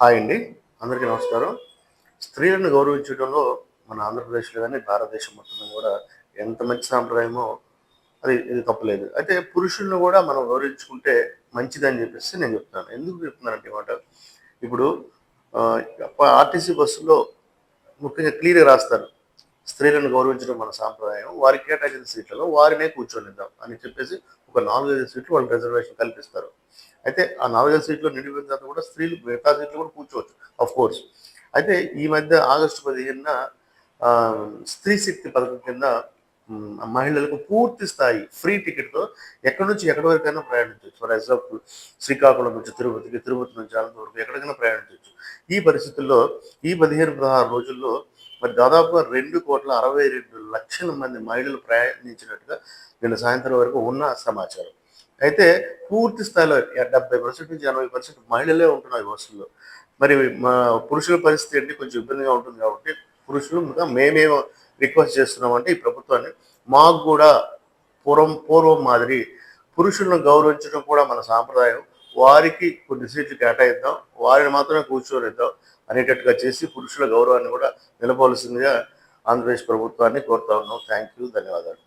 Hi అండి. అందరికీ నమస్కారం. స్త్రీలను గౌరవించడంలో మన ఆంధ్రప్రదేశ్లో కానీ భారతదేశం మొత్తం కూడా ఎంత మంచి సాంప్రదాయమో అది ఇది తప్పలేదు. అయితే పురుషులను కూడా మనం గౌరవించుకుంటే మంచిదని చెప్పేసి నేను చెప్తాను ఎందుకు చెప్తున్నానంటే మాట ఇప్పుడు ఆర్టీసీ బస్సులో ముఖ్యంగా క్లియర్గా రాస్తారు. స్త్రీలను గౌరవించడం మన సాంప్రదాయం. వారికి కేటాయించిన సీట్లలో వారినే కూర్చొనిద్దాం అని చెప్పేసి ఒక నాలుగైదు సీట్లు వాళ్ళు రిజర్వేషన్ కల్పిస్తారు. అయితే ఆ నాలుగైదు సీట్లు నిండిపోయిన తర్వాత కూడా స్త్రీలు మిగతా సీట్లు కూడా కూర్చోవచ్చు అఫ్ కోర్స్ అయితే ఈ మధ్య ఆగస్టు పదిహేనున ఆ, స్త్రీ శక్తి పథకం కింద మహిళలకు పూర్తి స్థాయి ఫ్రీ టికెట్తో ఎక్కడి నుంచి ఎక్కడి వరకైనా ప్రయాణించవచ్చు. ఫర్ ఎగ్జాంపుల్ శ్రీకాకుళం నుంచి తిరుపతికి తిరుపతి నుంచి అనంతపురం వరకు ఎక్కడికైనా ప్రయాణించవచ్చు. ఈ పరిస్థితుల్లో ఈ పదిహేను పదహారు రోజుల్లో మరి దాదాపుగా రెండు కోట్ల అరవై రెండు లక్షల మంది మహిళలు ప్రయాణించినట్టుగా నిన్న సాయంత్రం వరకు ఉన్న సమాచారం. అయితే పూర్తి స్థాయిలో డెబ్బై పర్సెంట్ నుంచి ఎనభై పర్సెంట్ మహిళలే ఉంటున్నారు ఈ బస్సుల్లో మరి మా పురుషుల పరిస్థితి ఏంటి? కొంచెం ఇబ్బందిగా ఉంటుంది కాబట్టి పురుషులు ఇంకా మేమేమో రిక్వెస్ట్ చేస్తున్నామంటే ఈ ప్రభుత్వాన్ని మాకు కూడా పూర్వం పూర్వం మాదిరి పురుషులను గౌరవించడం కూడా మన సాంప్రదాయం. వారికి కొన్ని సీట్లు కేటాయిద్దాం వారిని మాత్రమే కూర్చోనిద్దాం అనేటట్టుగా చేసి పురుషుల గౌరవాన్ని కూడా నిలపవలసిందిగా ఆంధ్రప్రదేశ్ ప్రభుత్వాన్ని కోరుతా ఉన్నాం. థ్యాంక్ యూ ధన్యవాదాలు.